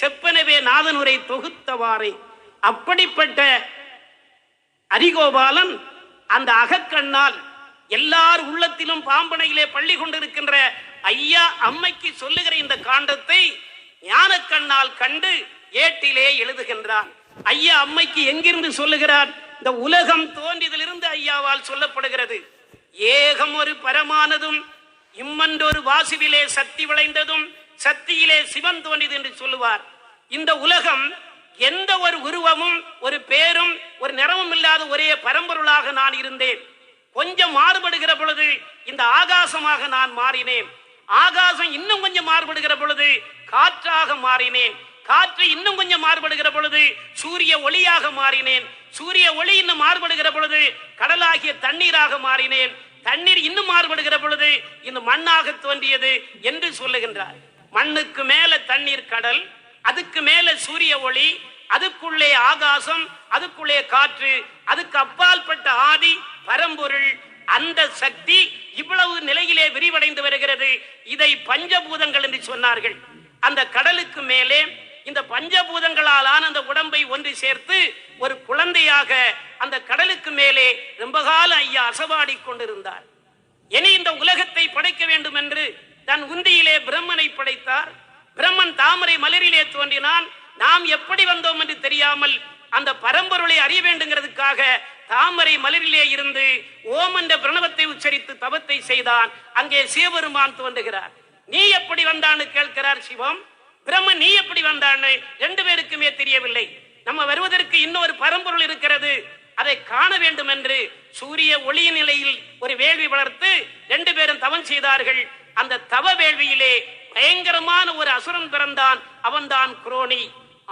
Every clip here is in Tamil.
நாதனுரை தொகுத்தவாறே. அப்படிப்பட்ட அரிகோபாலன் அந்த அகக்கண்ணால் எல்லார் உள்ளத்திலும் பாம்பனையிலே பள்ளி கொண்டிருக்கின்ற ஐயா அம்மைக்கு சொல்லுகிற இந்த காண்டத்தை ஞானக்கண்ணால் கண்டு ஏட்டிலே எழுதுகின்றான். ஐயா அம்மைக்கு எங்கிருந்து சொல்லுகிறார்? இந்த உலகம் தோன்றியதிலிருந்து ஐயாவால் சொல்லப்படுகிறது. ஏகம் ஒரு பரமானதும் இம்மன்றொரு வாசுவிலே சக்தி விளைந்ததும் சக்தியிலே சிவன் தோன்றியது என்று சொல்லுவார். இந்த உலகம் எந்த ஒரு உருவமும் ஒரு பேரும் ஒரு நிறமும் இல்லாத ஒரே பரம்பொருளாக நான் இருந்தேன். கொஞ்சம் மாறுபடுகிற பொழுது இந்த ஆகாசமாக நான் மாறினேன். ஆகாசம் இன்னும் கொஞ்சம் மாறுபடுகிற பொழுது காற்றாக மாறினேன். காற்று இன்னும் கொஞ்சம் மாறுபடுகிற பொழுது சூரிய ஒளியாக மாறினேன். சூரிய ஒளி இன்னும் மாறுபடுகிற பொழுது கடலாகிய தண்ணீராக மாறினேன். தண்ணீர் இன்னும் மாறுபடுகிற பொழுது இந்த மண்ணாக தோன்றியது என்று சொல்லுகின்றார். மண்ணுக்கு மேல தண்ணீர் கடல் அதுக்கு மேல சூரிய ஒளி அதுக்குள்ளே ஆகாசம் அதுக்குள்ளே காற்று அதுக்கு அப்பால்பட்ட ஆதி பரம்பொருள் அந்த சக்தி இவ்வளவு நிலையிலே விரிவடைந்து வருகிறது. இதை பஞ்சபூதங்கள் என்று சொன்னார்கள். அந்த கடலுக்கு மேலே இந்த பஞ்சபூதங்களால் ஆன அந்த உடம்பை ஒன்று சேர்த்து ஒரு குழந்தையாக அந்த கடலுக்கு மேலே ரொம்ப காலம் ஐயா அசவாடி கொண்டிருந்தார். இனி இந்த உலகத்தை படைக்க வேண்டும் என்று தன் உந்தியிலே பிரம்மனை படைத்தார். பிரம்மன் தாமரை மலரிலே தோன்றினான். நாம் எப்படி வந்தோம் என்று தெரியாமல் அந்த பரம்பொருளை அறிய வேண்டுங்கிறதுக்காக தாமரை மலரிலே இருந்து ஓம் என்ற பிரணவத்தை உச்சரித்து தவத்தை செய்தான். அங்கே சிவபெருமான் தோன்றுகிறார். நீ எப்படி வந்தான்னு கேட்கிறார் சிவம். பிரம்மன் நீ எப்படி வந்தான்னு ரெண்டு பேருக்குமே தெரியவில்லை. நம்ம வருவதற்கு இன்னொரு பரம்பொருள் இருக்கிறது. அதை காண வேண்டும் என்று சூரிய ஒளியின் நிலையில் ஒரு வேள்வி வளர்த்து ரெண்டு பேரும் தவம் செய்தார்கள். அந்த தவ வேள்வியிலே பயங்கரமான ஒரு அசுரன் பிறந்தான். அவன்தான் குரோனி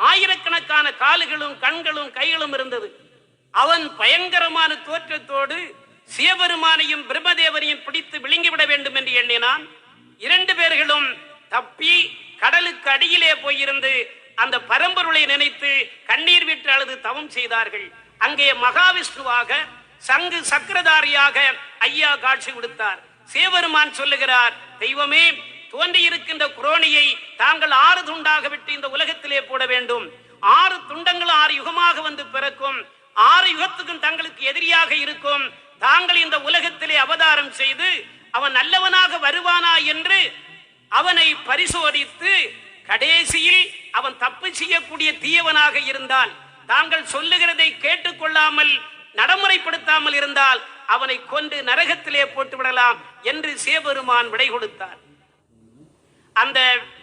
ஆயிரக்கணக்கான கால்களும் கண்களும் கைகளும் இருந்தது. அவன் பயங்கரமான தோற்றத்தோடு சிவபெருமானையும் பிரம்மதேவரையும் பிடித்து விழுங்கிவிட வேண்டும் என்று எண்ணினான். இரண்டு பேர்களும் தப்பி கடலுக்கு அடியிலே போயிருந்து அந்த பரம்பொருளை நினைத்து கண்ணீர் விட்டு அழுது தவம் செய்தார்கள். அங்கே மகாவிஷ்ணுவாக சங்கு சக்கரதாரியாக ஐயா காட்சி கொடுத்தார். சிவபெருமான் சொல்லுகிறார் தெய்வமே தோன்றியிருக்கின்ற குரோனியை தாங்கள் ஆறு துண்டாக விட்டு இந்த உலகத்திலே போட வேண்டும். ஆறு துண்டங்கள் ஆறு யுகமாக வந்து பிறக்கும். ஆறு யுகத்துக்கும் தங்களுக்கு எதிரியாக இருக்கும். தாங்கள் இந்த உலகத்திலே அவதாரம் செய்து அவன் நல்லவனாக வருவானா என்று அவனை பரிசோதித்து கடைசியில் அவன் தப்பு செய்யக்கூடிய தீயவனாக இருந்தால் தாங்கள் சொல்லுகிறதை கேட்டுக்கொள்ளாமல் நடைமுறைப்படுத்தாமல் இருந்தால் அவனை கொண்டு நரகத்திலே போட்டு விடலாம் என்று சிவபெருமான் விடை கொடுத்தார். அந்த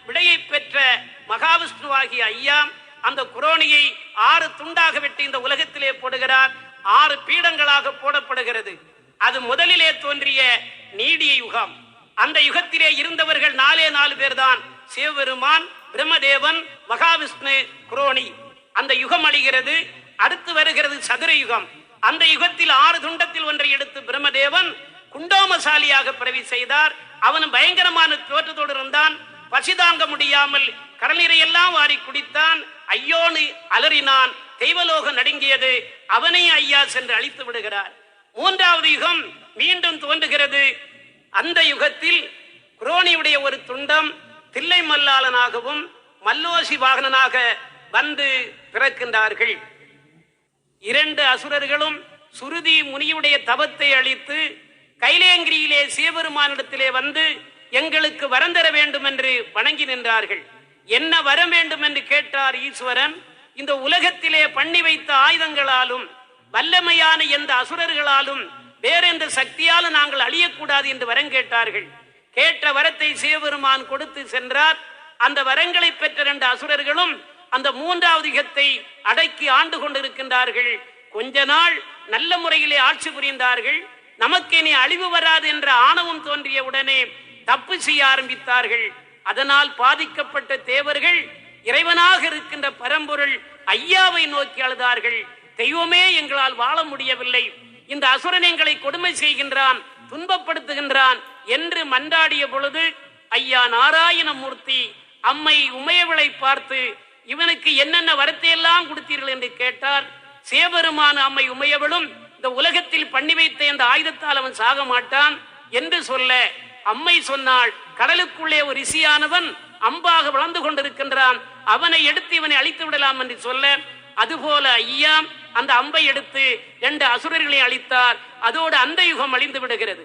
விடையை பெற்ற மகாவிஷ்ணுவாகிய ஐயா அந்த குரோணியை ஆறு துண்டாக வெட்டி இந்த உலகத்திலே போடுகிறார். ஆறு பீடங்களாக போடப்படுகிறது. அது முதலிலே தோன்றிய நீடிய யுகம். அந்த யுகத்திலே இருந்தவர்கள் நாலே நாலு பேர் தான் சிவபெருமான் பிரம்மதேவன் மகாவிஷ்ணு குரோணி. அந்த யுகம் அழிகிறது. அடுத்து வருகிறது சதுர யுகம். அந்த யுகத்தில் ஆறு துண்டத்தில் ஒன்றை எடுத்து பிரம்மதேவன் குண்டோமசாலியாக பிறவி செய்தார். அவன் பயங்கரமான தோற்றத்தோடு இருந்தான். பசி தாங்க முடியாமல் கடலீரை எல்லாம் வாரி குடித்தான். ஐயோனு அலறினான். தெய்வலோகம் நடுங்கியது. அவனை ஐயா சென்று அழித்து விடுகிறார். மூன்றாவது யுகம் மீண்டும் தோன்றுகிறது. அந்த யுகத்தில் குரோனியுடைய ஒரு துண்டம் தில்லை மல்லாளனாகவும் மல்லோசி வாகனனாக வந்து பிறக்கின்றார்கள். இரண்டு அசுரர்களும் சுருதி முனியுடைய தவத்தை அழித்து கைலேங்கி சிவபெருமானிடத்திலே வந்து எங்களுக்கு வரம் தர வேண்டும் என்று வணங்கி நின்றார்கள். என்ன வரம் வேண்டும் என்று கேட்டார் ஈஸ்வரன்? இந்த உலகத்திலே பண்ணி வைத்த ஆயுதங்களாலும் வல்லமையான எந்த அசுரர்களாலும் வேறெந்த சக்தியாலும் நாங்கள் அழியக்கூடாது என்று வரம் கேட்டார்கள். கேட்ட வரத்தை சிவபெருமான் கொடுத்து சென்றார். அந்த வரங்களை பெற்ற ரெண்டு அசுரர்களும் அந்த மூன்றாவது யுகத்தை அடக்கி ஆண்டு கொண்டிருக்கின்றார்கள். கொஞ்ச நாள் நல்ல முறையிலே ஆட்சி புரிந்தார்கள். நமக்கு இனி அழிவு வராது என்ற ஆணவம் தோன்றிய உடனே தப்பு செய்ய ஆரம்பித்தார்கள். அதனால் பாதிக்கப்பட்ட தேவர்கள் இறைவனாக இருக்கின்ற பரம்பொருள் ஐயாவை நோக்கி அழுதார்கள். தெய்வமே எங்களால் வாழ முடியவில்லை. இந்த அசுரன் எங்களை கொடுமை செய்கின்றான் துன்பப்படுத்துகின்றான் என்று மன்றாடிய பொழுது ஐயா நாராயணமூர்த்தி அம்மை உமையவளை பார்த்து இவனுக்கு என்னென்ன வரத்தையெல்லாம் கொடுத்தீர்கள் என்று கேட்டார். சேவருமான அம்மை உமையவளும் இந்த உலகத்தில் பண்ணி வைத்த இந்த ஆயுதத்தால் அவன் சாக மாட்டான் என்று சொல்ல அம்மை சொன்னாள் கடலுக்குள்ளே ஒரு இசியானவன் அம்பாக வளர்ந்து கொண்டிருக்கின்றான் அவனை எடுத்து இவனை அழித்து விடலாம் என்று சொல்ல அதுபோல ஐயா அந்த அம்பை எடுத்து ரெண்டு அசுரர்களை அழித்தார் அதோடு அந்த யுகம் அழிந்து விடுகிறது.